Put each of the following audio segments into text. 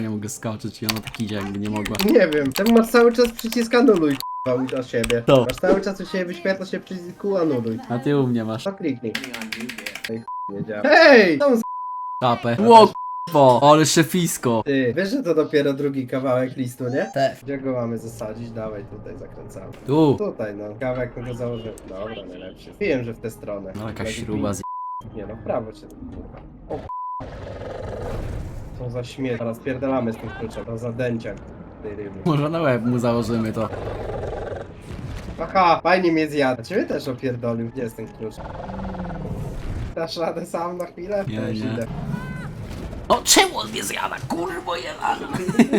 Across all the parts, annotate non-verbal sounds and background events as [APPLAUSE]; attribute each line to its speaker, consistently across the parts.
Speaker 1: nie mogę skoczyć i ona tak idzie jakby nie mogła.
Speaker 2: Nie wiem, ten masz cały czas przycisk anuluj k***a, do siebie.
Speaker 1: To.
Speaker 2: Masz cały czas u siebie wyświetla się przycisk anuluj.
Speaker 1: A ty u mnie masz
Speaker 2: To kliknij. Ej, nie działa. Hej! Tam z...
Speaker 1: czapę. Ło k***o, ale szefisko.
Speaker 2: Ty, wiesz, że to dopiero drugi kawałek listu, nie?
Speaker 1: Te.
Speaker 2: Gdzie go mamy zasadzić? Dawaj, tutaj zakręcamy.
Speaker 1: Tu.
Speaker 2: Tutaj, no. Kawałek go założyłem. Dobra, najlepszy. Wiem, że w tę stronę.
Speaker 1: No jakaś
Speaker 2: Taki
Speaker 1: śruba z...
Speaker 2: Nie no, w prawo cię. kurwa. O k***a. Co za śmieć. Teraz pierdalamy z tym kluczem. To za dęciak. Tej ryby.
Speaker 1: Może na łeb mu założymy to.
Speaker 2: Aha, fajnie mnie zjadł. Ciebie też opierdolił. Gdzie jest ten klucz? Dasz radę sam na chwilę?
Speaker 1: Nie,
Speaker 2: To już
Speaker 1: nie.
Speaker 2: idę.
Speaker 1: O czemu on mnie zjada, kurwo jelana?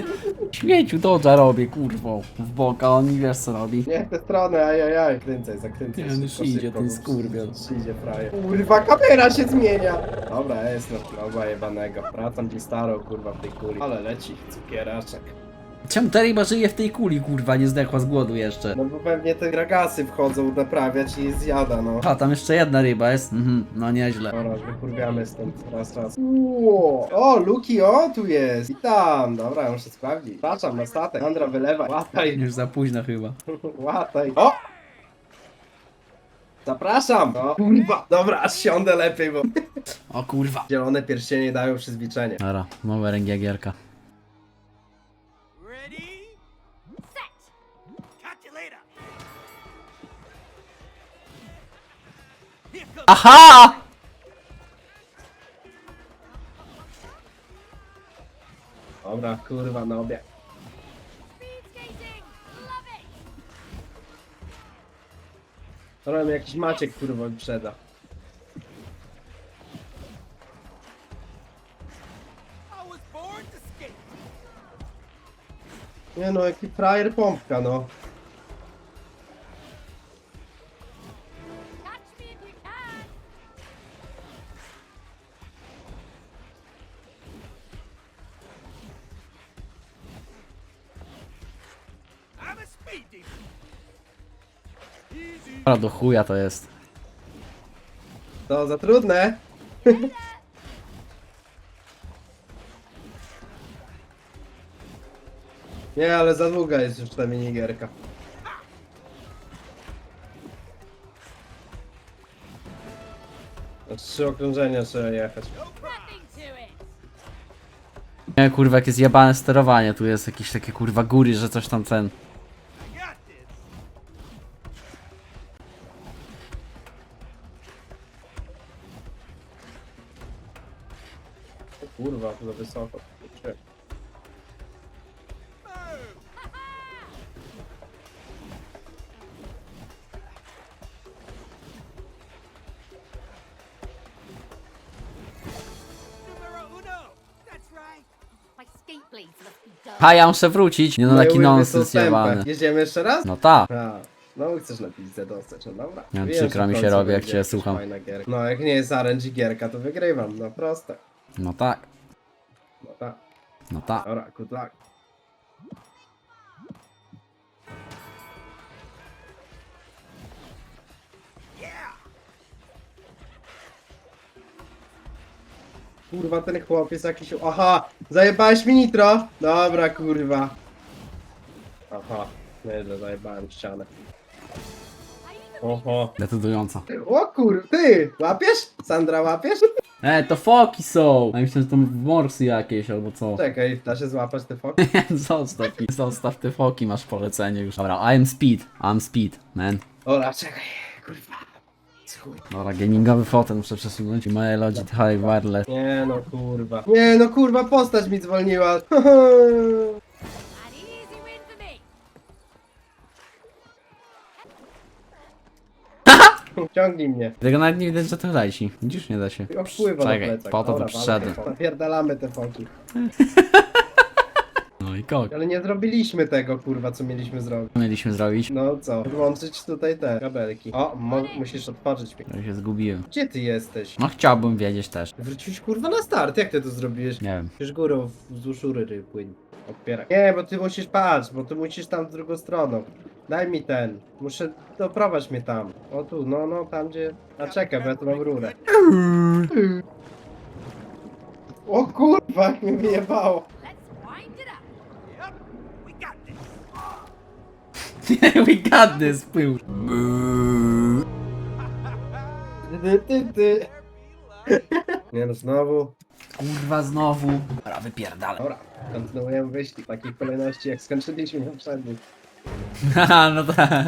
Speaker 1: [LAUGHS] Śmieciu dodża robię, kurwo. W boka, on nie wiesz co robi.
Speaker 2: Nie w tę stronę, ajajaj. Kręcaj, zakręcaj.
Speaker 1: Nie, on już
Speaker 2: szybko,
Speaker 1: idzie,
Speaker 2: szybko,
Speaker 1: ten
Speaker 2: bo
Speaker 1: skurwiel.
Speaker 2: Idzie frajer. Kurwa, kamera się zmienia. Dobra, jest no, no jebanego. Wracam ci starą, kurwa, w tej kuli. Ale leci, cukieraczek.
Speaker 1: Czemu ta ryba żyje w tej kuli, kurwa, nie zdechła z głodu jeszcze?
Speaker 2: No bo pewnie te gragasy wchodzą naprawiać i zjada, no.
Speaker 1: A, tam jeszcze jedna ryba jest? Mhm, no nieźle.
Speaker 2: Dobra, wykurwiamy stąd raz, raz. Uuu. O, Luki, o, tu jest. I tam. Dobra, muszę sprawdzić. Patrzam na statek. Andra, wylewaj. Łataj,
Speaker 1: Już za późno chyba. [LAUGHS]
Speaker 2: łataj. O! Zapraszam! No, kurwa. Dobra, aż siądę lepiej, bo...
Speaker 1: O kurwa.
Speaker 2: Zielone pierścienie dają przyzwyczajenie.
Speaker 1: Dobra, nowa ręgiagierka. Aha!
Speaker 2: Dobra, kurwa, na! Dobra, mi jakiś Maciek, kurwa, wyprzeda.
Speaker 3: I was born to skate!
Speaker 2: Nie no, jaki frajer pompka, no.
Speaker 1: Do chuja to jest.
Speaker 2: To za trudne. [LAUGHS] Nie, ale za długa jest już ta minigierka. Na trzy okrążenia trzeba jechać.
Speaker 1: Nie, kurwa, jakie zjebane sterowanie. Tu jest jakieś takie kurwa góry, że coś tam ten.
Speaker 2: Za wysoko. Kurczę.
Speaker 1: Ha, ja muszę wrócić. Nie no,
Speaker 2: Moje
Speaker 1: taki
Speaker 2: łyby są
Speaker 1: nonsens jebany.
Speaker 2: Jedziemy jeszcze raz?
Speaker 1: No tak.
Speaker 2: A, no chcesz na pizzę dostać, no dobra.
Speaker 1: Nie,
Speaker 2: Wiem,
Speaker 1: przykro
Speaker 2: że
Speaker 1: mi się
Speaker 2: końcu
Speaker 1: robi, jak
Speaker 2: będzie
Speaker 1: cię
Speaker 2: jakaś
Speaker 1: słucham.
Speaker 2: fajna gierka. No jak nie jest RNG gierka, to wygrywam, no proste.
Speaker 1: No tak.
Speaker 2: No tak.
Speaker 1: Tak.
Speaker 2: Dobra, good luck.
Speaker 3: Yeah!
Speaker 2: Kurwa, ten chłopiec jakiś... Aha! Zajebałeś mi nitro! Dobra, kurwa. Aha, nieźle, zajebałem ścianę. Oho.
Speaker 1: Decydująco.
Speaker 2: O kur... Ty! Łapiesz? Sandra, łapiesz?
Speaker 1: E, to foki są! A myślę, że to morsy jakieś albo co. [LAUGHS]
Speaker 2: Czekaj, da się złapać te foki?
Speaker 1: Zostaw mi. Zostaw te foki, masz polecenie już. Dobra, I'm speed. I'm speed, man.
Speaker 2: Dobra, czekaj, kurwa. Chuj.
Speaker 1: Dobra, gamingowy fotel muszę przesunąć. My Logit High Wireless.
Speaker 2: Nie no, kurwa. Nie no, kurwa, postać mi dzwoniła. [LAUGHS] Ciągnij mnie.
Speaker 1: Tego nawet nie widać, że to leci. Widzisz, nie da się.
Speaker 2: Opływa na
Speaker 1: Czekaj,
Speaker 2: plecach.
Speaker 1: po to tu
Speaker 2: Dobra,
Speaker 1: przyszedłem.
Speaker 2: Napierdalamy te foki. [LAUGHS]
Speaker 1: No i kok.
Speaker 2: Ale nie zrobiliśmy tego, kurwa, co mieliśmy zrobić.
Speaker 1: Mieliśmy zrobić?
Speaker 2: No co? Włączyć tutaj te kabelki. O, mo musisz otworzyć mi.
Speaker 1: Ja się zgubiłem.
Speaker 2: Gdzie ty jesteś?
Speaker 1: No chciałbym wiedzieć też.
Speaker 2: Wróciłeś kurwa na start, jak ty to zrobiłeś?
Speaker 1: Nie wiem.
Speaker 2: Przecież górą wzdłuż rury płyń. Odpieraj. Nie, bo ty musisz patrz, bo ty musisz tam w drugą stroną. Daj mi ten. Muszę... Doprowadź mnie tam. O tu, no, no, tam gdzie... A czekaj, bo ja tu mam rurę. O kurwa, jak mnie
Speaker 4: jebało. [LAUGHS]
Speaker 1: We got this, pył.
Speaker 2: Ty, ty, ty. Nie no, znowu.
Speaker 1: Kurwa, znowu. Dobra, wypierdalę.
Speaker 2: Dobra, kontynuujemy wyścig w takiej kolejności, jak skończyliśmy poprzedni.
Speaker 1: Haha, [LAUGHS] no tak.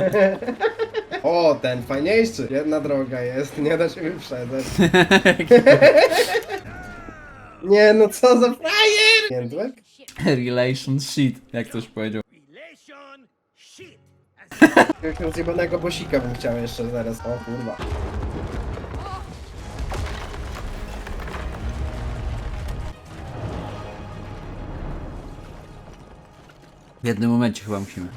Speaker 2: O, ten fajniejszy. Jedna droga jest, nie da się wyprzedzać. [LAUGHS] Nie no, co za frajer! Jędłek?
Speaker 1: Relation shit, jak ktoś powiedział.
Speaker 3: Relation shit.
Speaker 2: Jakiegoś zjebanego bosika bym chciał jeszcze zaraz. O kurwa.
Speaker 1: W jednym momencie chyba musimy.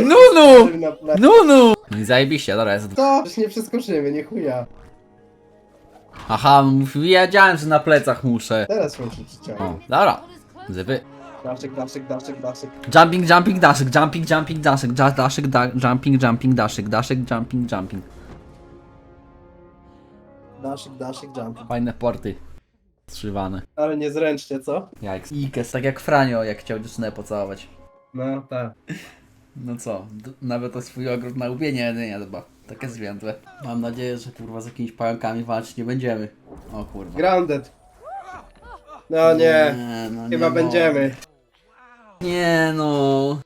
Speaker 1: Nunu! [LAUGHS]
Speaker 2: Na
Speaker 1: Nunu! No i zajebiście, dobra, jest.
Speaker 2: Co? Przecież nie przeskoczymy, nie chuja.
Speaker 1: Aha, mówił, wiedziałem, że na plecach muszę.
Speaker 2: Teraz muszę ci
Speaker 1: O, dobra. Zyby.
Speaker 2: Daszek, daszek, daszek, daszek.
Speaker 1: Jumping, jumping, daszek, jumping, jumping, daszek, daszek, da, jumping, jumping, daszek, daszek, jumping, jumping.
Speaker 2: Daszek, daszek, jump.
Speaker 1: Fajne porty. Strzywane.
Speaker 2: Ale niezręcznie, co?
Speaker 1: Jak Ikes, tak jak Franio, jak chciał dziewczynę pocałować.
Speaker 2: No, tak.
Speaker 1: No co, d- nawet o swój ogród na łbie nie, nie dba. Takie zwiędłe. Mam nadzieję, że kurwa z jakimiś pająkami walczyć nie będziemy. O kurwa.
Speaker 2: Grounded. No nie,
Speaker 1: no
Speaker 2: chyba
Speaker 1: nie
Speaker 2: będziemy.
Speaker 1: No. Nie no.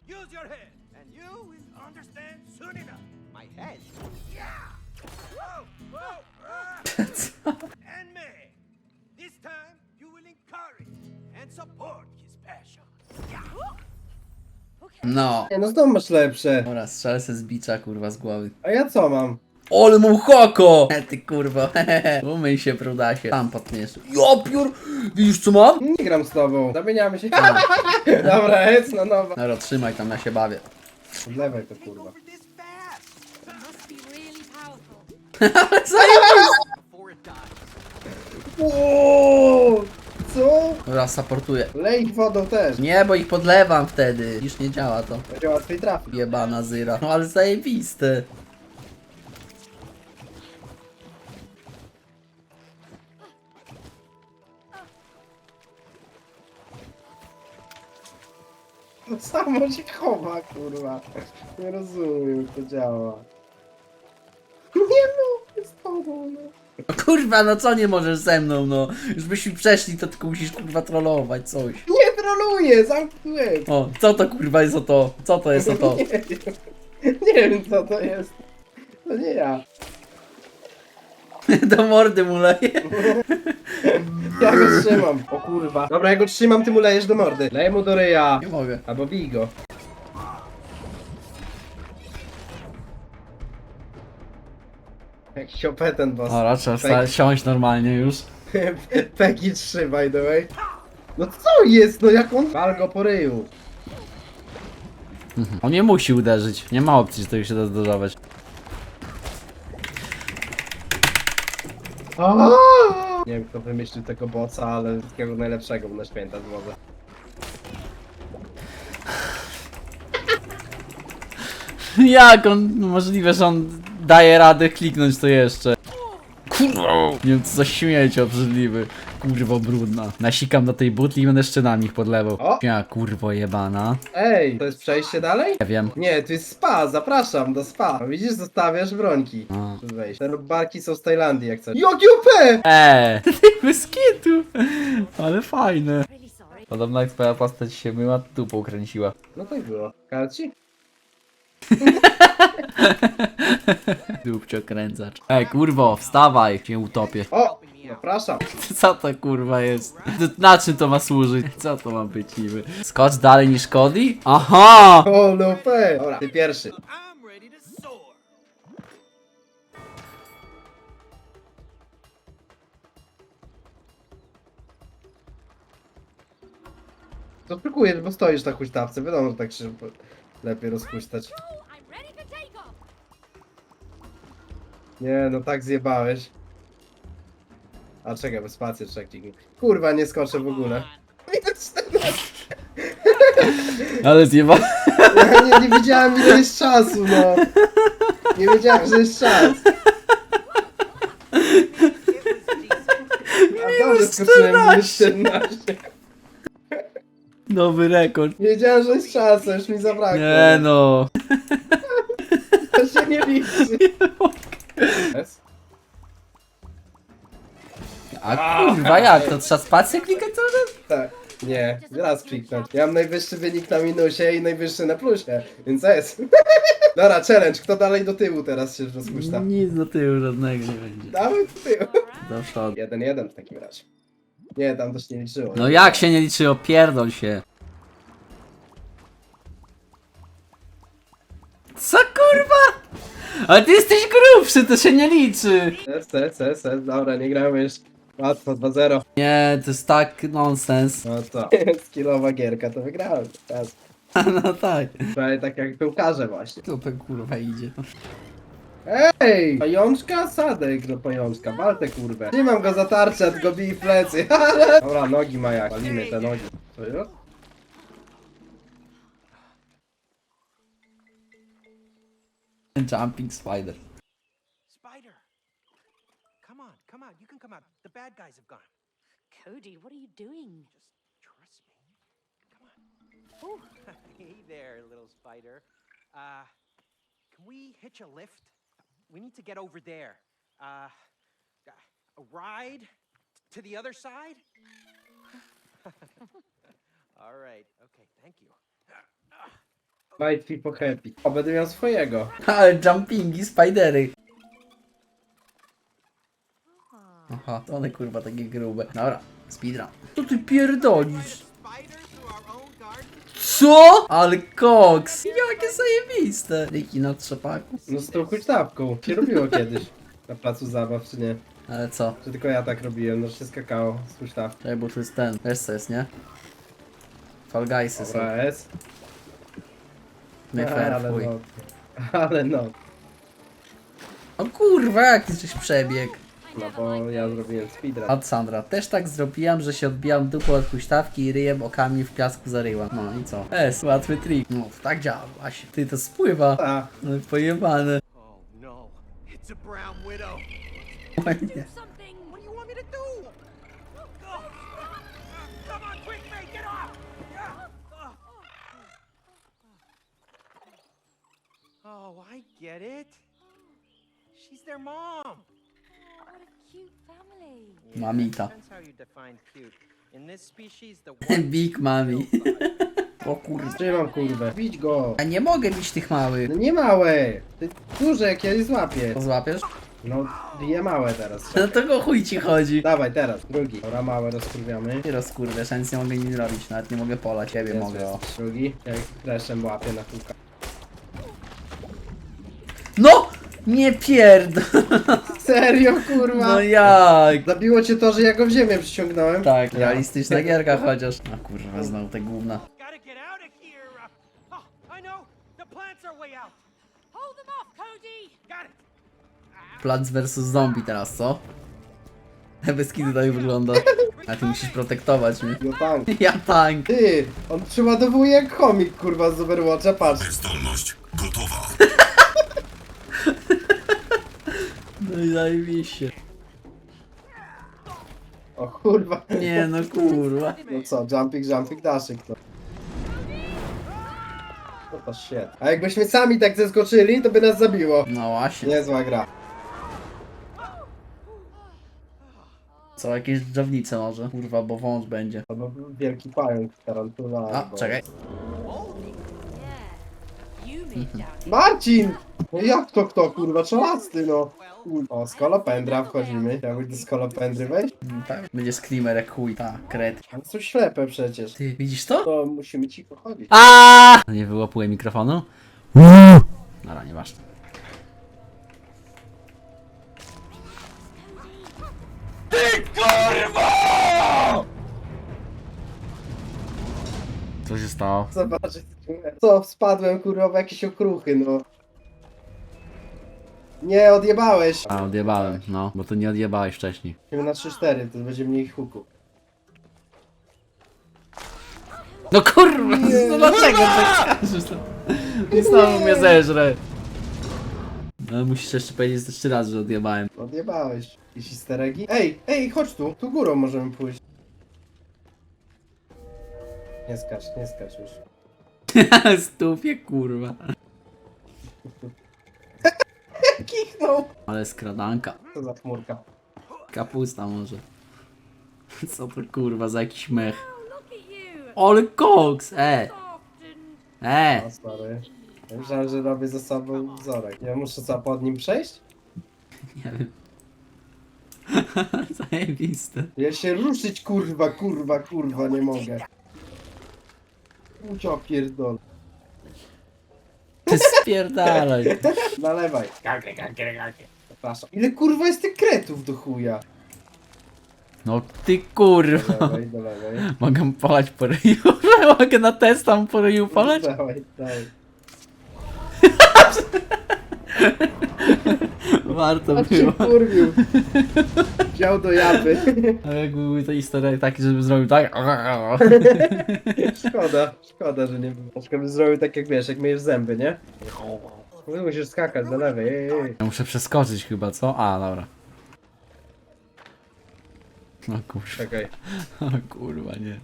Speaker 1: No.
Speaker 2: Nie no, znowu masz lepsze.
Speaker 1: Dobra, strzelę se z bicza kurwa z głowy.
Speaker 2: A ja co mam?
Speaker 1: Ole mu hoko! E, Ty kurwa, [LAUGHS] umyj się brudasie. Tam potniesz. Jo piór! Widzisz co mam?
Speaker 2: Nie gram z tobą. Zamieniamy się. [LAUGHS] Dobra, jest na nowa.
Speaker 1: Dobra, trzymaj tam, ja się bawię.
Speaker 2: Odlewaj to kurwa.
Speaker 4: Must be really powerful.
Speaker 1: Dobra, supportuję.
Speaker 2: Lej ich wodą też.
Speaker 1: Nie, bo ich podlewam wtedy. Już nie działa to.
Speaker 2: Będzie łatwiej trafić.
Speaker 1: Jebana zyra. No ale zajebiste.
Speaker 2: To samo się chowa, kurwa. Nie rozumiem, jak to działa. No, [LAUGHS]
Speaker 1: kurwa, no co nie możesz ze mną, no. Już byśmy przeszli, to tylko musisz kurwa trollować coś.
Speaker 2: Nie troluję, zamknąłem.
Speaker 1: O, co to kurwa jest o to? Co to jest o to? [LAUGHS]
Speaker 2: Nie wiem. Nie wiem co to jest. To nie ja. [LAUGHS]
Speaker 1: Do mordy mu leje.
Speaker 2: Ja go trzymam. O kurwa. Dobra, ja go trzymam, ty mu lejesz do mordy. Lej mu do ryja.
Speaker 1: Nie mogę.
Speaker 2: Albo bij go. Jakiś OP ten boss.
Speaker 1: Dobra, trzeba wsta- siąść normalnie już. [LAUGHS]
Speaker 2: Peggy 3 by the way. No co jest? No jak on... Wal go po ryju.
Speaker 1: On nie musi uderzyć. Nie ma opcji, że tego się da zdarzować.
Speaker 2: Nie wiem kto wymyślił tego bossa, ale wszystkiego najlepszego mu na święta złożę. [LAUGHS]
Speaker 1: Jak on, możliwe, że on daje radę kliknąć to jeszcze. Kurwa. Nie wiem, co za śmieć obrzydliwy. Kurwo brudna. Nasikam do tej butli i będę jeszcze na nich podlewał.
Speaker 2: O!
Speaker 1: Ja kurwo jebana.
Speaker 2: Ej, to jest przejście dalej?
Speaker 1: Nie wiem.
Speaker 2: Nie, to jest spa, zapraszam do spa. No widzisz, zostawiasz bronki.
Speaker 1: A.
Speaker 2: Wejściem. Te barki są z Tajlandii jak coś. OP!
Speaker 1: Eee, [LAUGHS] bez kitu. Ale fajne. Podobno jak twoja postać się myła, dupą kręciła.
Speaker 2: No tak było. Kalci? [LAUGHS]
Speaker 1: Dupcio kręcacz. Ej, kurwo, wstawaj, cię utopię.
Speaker 2: O! Zapraszam. [LAUGHS]
Speaker 1: Co to kurwa jest? Na czym to ma służyć? Co to ma być niby? Skocz dalej niż Cody? Aha!
Speaker 2: O, no OP! Dobra, ty pierwszy.
Speaker 3: I'm ready to soar.
Speaker 2: To spróbujesz, bo stoisz na huśtawce. Wiadomo, że tak się lepiej rozpuścić. Nie, no tak zjebałeś. A czekaj, bo spację trzeba kliknąć. Kurwa, nie skoczę w ogóle.
Speaker 1: Ale zjeba...
Speaker 2: Ja nie, nie wiedziałem ile jest czasu, no. Nie wiedziałem, że jest czas. A dobrze skoczyłem minus 17.
Speaker 1: Nowy rekord.
Speaker 2: Wiedziałem, że jest szansa, już mi zabrakło.
Speaker 1: Nie no.
Speaker 2: To się nie liczy.
Speaker 1: A kurwa jak? To trzeba spację klikać cały czas?
Speaker 2: Tak. Nie, raz kliknąć. Ja mam najwyższy wynik na minusie i najwyższy na plusie, więc jest. [LAUGHS] Dobra, challenge. Kto dalej do tyłu teraz się rozpuszcza?
Speaker 1: Nic do tyłu żadnego nie będzie.
Speaker 2: Dawaj do tyłu.
Speaker 1: Do przodu.
Speaker 2: Jeden, jeden w takim razie. Nie, tam też nie liczyło.
Speaker 1: No jak się nie liczy, opierdol się. Co kurwa? Ale ty jesteś grubszy, to się nie liczy.
Speaker 2: Jest, jest, jest, jest. Dobra, nie gramy już. Łatwo, 2-0.
Speaker 1: Nie, to jest tak nonsens.
Speaker 2: No co? [LAUGHS] Skillowa gierka, to wygrałem. Teraz. [LAUGHS]
Speaker 1: No tak.
Speaker 2: Prawie tak jak piłkarze właśnie.
Speaker 1: Tupę kurwa idzie.
Speaker 2: Ej! Pajączka? Sadek do pajączka. Waltę kurwę. Nie mam go za tarczę, tylko bij w plecy. [LAUGHS] Dobra, nogi ma jak. Walimy te nogi. Co jest?
Speaker 1: Jumping spider.
Speaker 3: Spider! Come on, come on, you can come out. The bad guys have gone.
Speaker 4: Cody, what are you doing?
Speaker 3: Just trust me. Come on. [LAUGHS] hey there, little spider. Uh, can we hitch a lift? We need to get over there. Uh, a ride to the other side? [LAUGHS] All right, okay, thank you.
Speaker 2: Fight people happy. O, będę miał swojego. [LAUGHS]
Speaker 1: Ale jumpingi, spidery. Aha, to one kurwa takie grube. Dobra, speedrun. Co ty pierdolisz? Co? Ale koks! Jakie zajebiste! Liki na trzepaku.
Speaker 2: No z tą huśtawką. Się robiło [LAUGHS] kiedyś. Na placu zabaw, czy nie?
Speaker 1: Ale co?
Speaker 2: Czy tylko ja tak robiłem, no że się skakało z huśtawką.
Speaker 1: Czekaj, bo to jest ten. Wiesz co jest, nie? Fall Guysy są.
Speaker 2: Dobra.
Speaker 1: Nie fair,
Speaker 2: ale
Speaker 1: fuj.
Speaker 2: no. [LAUGHS] Ale no.
Speaker 1: O kurwa, jaki żeś przebieg.
Speaker 2: No bo ja zrobiłem speedrun.
Speaker 1: Od Sandra. Też tak zrobiłam, że się odbijam dupą od huśtawki i ryjem okami w piasku zaryłam. No i co? Es, łatwy trik. No, tak działa właśnie. Ty to spływa.
Speaker 2: A,
Speaker 1: No i pojebane.
Speaker 3: Oh no, Oh, I get it. She's their mom.
Speaker 4: Oh, what a cute family.
Speaker 1: Mamita.
Speaker 3: Depends how you define cute. In this species, the [LAUGHS]
Speaker 1: Big Mami. [LAUGHS] O kurwa.
Speaker 2: trzymam kurwę. Bić go.
Speaker 1: Ja nie mogę bić tych małych.
Speaker 2: No nie małe. Ty duże, jak ja je złapię.
Speaker 1: Złapiesz?
Speaker 2: No, bije małe teraz.
Speaker 1: No to go chuj ci chodzi.
Speaker 2: Dawaj teraz, drugi. Dobra, małe rozkurwiamy.
Speaker 1: Nie rozkurwiesz, ja nic nie mogę nic zrobić, nawet nie mogę pola, ciebie
Speaker 2: Jest,
Speaker 1: mogę, o.
Speaker 2: jest. Drugi. Jak fleszem łapię na kółka.
Speaker 1: No! Nie pierd... [LAUGHS]
Speaker 2: Serio, kurwa?
Speaker 1: No jak?
Speaker 2: Zabiło cię to, że ja go w ziemię przyciągnąłem?
Speaker 1: Tak, realistyczna gierka [LAUGHS] chociaż. No kurwa, znowu te gówna.
Speaker 3: Gotta get out of here. Uh, oh, I know. The plants are way out.
Speaker 4: Hold them off, Cody.
Speaker 3: Got it.
Speaker 1: Plants vs zombie teraz, co? [LAUGHS] Bez kiedy tak wygląda. A ty musisz protektować mnie.
Speaker 2: No tank.
Speaker 1: Ja tank.
Speaker 2: Ty, on przyładowuje jak chomik, kurwa, z Overwatcha, patrz.
Speaker 5: Zdolność gotowa.
Speaker 1: No i zajebiście.
Speaker 2: O kurwa.
Speaker 1: Nie no kurwa.
Speaker 2: No co, jumping, jumping, dashing to. No to shit. A jakbyśmy sami tak zeskoczyli, to by nas zabiło.
Speaker 1: No właśnie.
Speaker 2: Niezła gra.
Speaker 1: Co, jakieś drzewnice może? Kurwa, bo wąż będzie.
Speaker 2: Albo wielki pająk, tarantula.
Speaker 1: A,
Speaker 2: albo...
Speaker 1: czekaj.
Speaker 2: Marcin! No jak to kto, kurwa, czolasty, no. Kurwa, O, skolopendra wchodzimy. Chciałbyś do skolopendry wejść?
Speaker 1: Mm, Tak. Będzie screamer jak chuj. Ta, kret.
Speaker 2: Ale są ślepe przecież.
Speaker 1: Ty, widzisz to?
Speaker 2: To musimy cicho chodzić.
Speaker 1: A! Nie wyłapuję mikrofonu? Dobra, nieważne. Stało?
Speaker 2: Zobacz, co, spadłem, kurwa, w jakieś okruchy, no. Nie, odjebałeś.
Speaker 1: A, odjebałem, no, bo to nie odjebałeś wcześniej.
Speaker 2: Musimy na 3-4, to będzie mniej huku.
Speaker 1: No kurwa, no dlaczego tak każesz? I znowu mnie zeżre. No musisz jeszcze powiedzieć jeszcze raz, że odjebałem.
Speaker 2: Odjebałeś. Jakieś easter eggi? Ej, ej, chodź tu. Tu górą możemy pójść. Nie skacz, nie skacz już. [LAUGHS]
Speaker 1: Stupie kurwa. [LAUGHS]
Speaker 2: Kichnął!
Speaker 1: Ale skradanka.
Speaker 2: Co za chmurka.
Speaker 1: Kapusta może. [LAUGHS] Co to kurwa za jakiś mech.
Speaker 4: Look at you.
Speaker 1: Ale koks! E!
Speaker 4: Soft and
Speaker 1: E!
Speaker 2: O, sorry. Ja Myślałem, że robię ze sobą wzorek. Ja muszę co, pod nim przejść?
Speaker 1: Nie wiem. Zajebiste.
Speaker 2: Ja się ruszyć, kurwa, kurwa, kurwa, nie mogę. Ucio pierdol.
Speaker 1: Ty spierdalaj. [LAUGHS]
Speaker 2: Nalewaj. Przepraszam. Ile kurwa jest tych kretów do chuja?
Speaker 1: No ty kurwa.
Speaker 2: Dolewaj, dolewaj.
Speaker 1: Mogę polać po ryju. [LAUGHS] Mogę na testam po ryju polać?
Speaker 2: Dawaj, dawaj. [LAUGHS] [LAUGHS]
Speaker 1: Warto
Speaker 2: A cię
Speaker 1: było.
Speaker 2: kurwił. Wziął do japy.
Speaker 1: A jak były te historie takie, żeby zrobił tak.
Speaker 2: Szkoda, szkoda, że nie było. Przykład bym zrobił tak jak wiesz, jak myjesz zęby, nie? No, musisz skakać do lewej, ej, ej.
Speaker 1: Ja muszę przeskoczyć chyba, co? A, dobra. O kurwa,
Speaker 2: Czekaj.
Speaker 1: o kurwa, nie.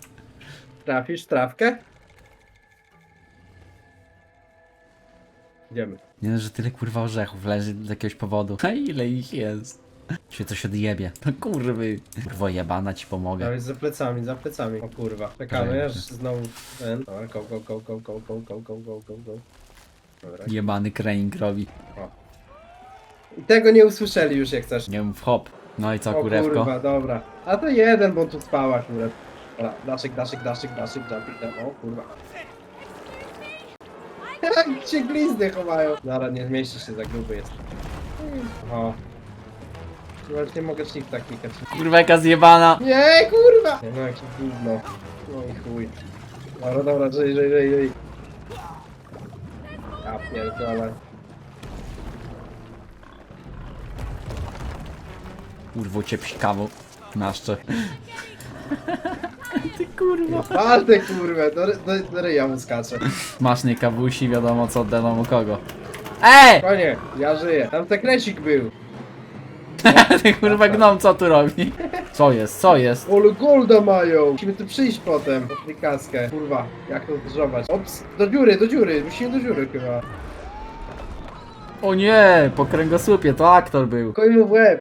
Speaker 2: Trafisz trawkę? Idziemy.
Speaker 1: Nie no, że tyle kurwa orzechów leży z jakiegoś powodu. A ile ich jest? Się coś odjebie. No kurwy. Kurwa jebana ci pomogę.
Speaker 2: Dawaj za plecami, za plecami. O kurwa. Czekamy, aż znowu ten. Dobra, go, go, go, go, go, go, go, go, go, go, go. Dobra.
Speaker 1: Jebany krening robi.
Speaker 2: I tego nie usłyszeli już jak chcesz.
Speaker 1: Nie mów hop. No i co,
Speaker 2: O
Speaker 1: kurewko?
Speaker 2: kurwa, dobra. A to jeden, bo tu spała akurat. Dobra, daszyk, daszyk, daszyk, daszyk, jumping, jump. O kurwa. [LAUGHS] Się glizdy chowają. Dobra, nie zmieścisz się, za gruby jest. O. Chyba już nie mogę shifta klikać.
Speaker 1: Kurwa jaka zjebana.
Speaker 2: Nie, kurwa! No jakie gówno. No i chuj. Dobra, dobra, żyj, żyj, żyj, żyj. Ja pierdolę.
Speaker 1: Kurwo cię psikawą. Naszcze. [LAUGHS] [LAUGHS] Ty kurwa.
Speaker 2: Twarde kurwa, do, do, do ryja mu skacze.
Speaker 1: Smacznej kawusi, wiadomo co, wiadomo kogo. Ej!
Speaker 2: Konie, ja żyję. Tam tekresik był. [LAUGHS]
Speaker 1: Ty kurwa gnom, co tu robi? Co jest, co jest?
Speaker 2: Olu golda mają! Musimy tu przyjść potem, po. Kurwa, jak to drzować? Ops, do dziury, do dziury, musimy do dziury chyba.
Speaker 1: O nie, po kręgosłupie, to aktor był.
Speaker 2: Mu w łeb.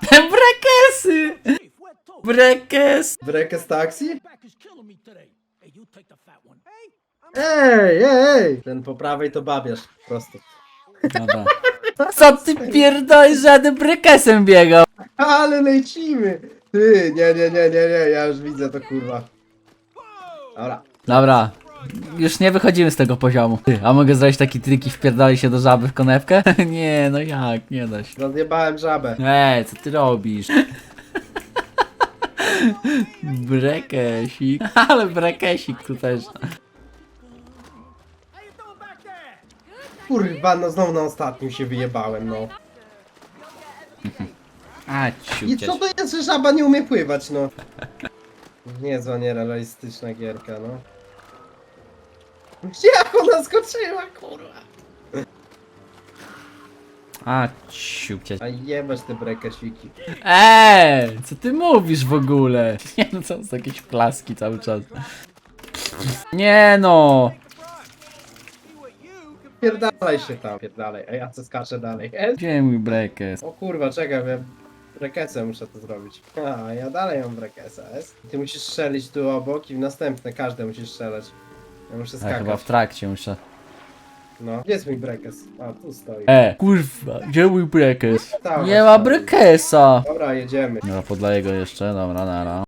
Speaker 2: [LAUGHS]
Speaker 1: Brekesy! Brekes!
Speaker 2: Brekes taksi? Ej, ej, ej! Ten po prawej to babiarz, po prostu.
Speaker 1: Dobra. [LAUGHS] Co ty pierdolisz, żadnym brekesem biegał?
Speaker 2: Ale lecimy! Ty, nie, nie, nie, nie, nie, ja już widzę to kurwa. Dobra.
Speaker 1: Dobra. Już nie wychodzimy z tego poziomu. Ty, a mogę zrobić taki trik i wpierdali się do żaby w konewkę? [LAUGHS] nie, no jak, nie da się.
Speaker 2: Rozjebałem żabę.
Speaker 1: Ej, co ty robisz? Brekesik. [LAUGHS] Ale brekesik tu też.
Speaker 2: Kurwa, no znowu na ostatnim się wyjebałem, no. [LAUGHS]
Speaker 1: A,
Speaker 2: I
Speaker 1: ciucieć.
Speaker 2: co to jest, że żaba nie umie pływać, no? [LAUGHS] Niezła, nierealistyczna gierka, no. Jak ona skoczyła, kurwa?
Speaker 1: A, ciucieć.
Speaker 2: A jebać te brekesiki.
Speaker 1: Eee, co ty mówisz w ogóle? [LAUGHS] Nie no, są jakieś plaski cały czas. Nie no.
Speaker 2: Pierdalaj się tam, pierdalaj. A ja co skaczę dalej. E? [LAUGHS]
Speaker 1: Gdzie mój brekes?
Speaker 2: O kurwa, czekaj, ja brekesę muszę to zrobić. A, ja dalej mam brekesa, jest? Ty musisz strzelić tu obok i w następne, każde musisz strzelać. Ja muszę
Speaker 1: Ja chyba
Speaker 2: skakać.
Speaker 1: w trakcie muszę.
Speaker 2: No, gdzie jest mój brekes? A, tu stoi.
Speaker 1: E, kurwa, gdzie mój brekes?
Speaker 2: Tam
Speaker 1: Nie ma
Speaker 2: stoi.
Speaker 1: brekesa.
Speaker 2: Dobra, jedziemy.
Speaker 1: Dobra, podleję go jeszcze, dobra, nara.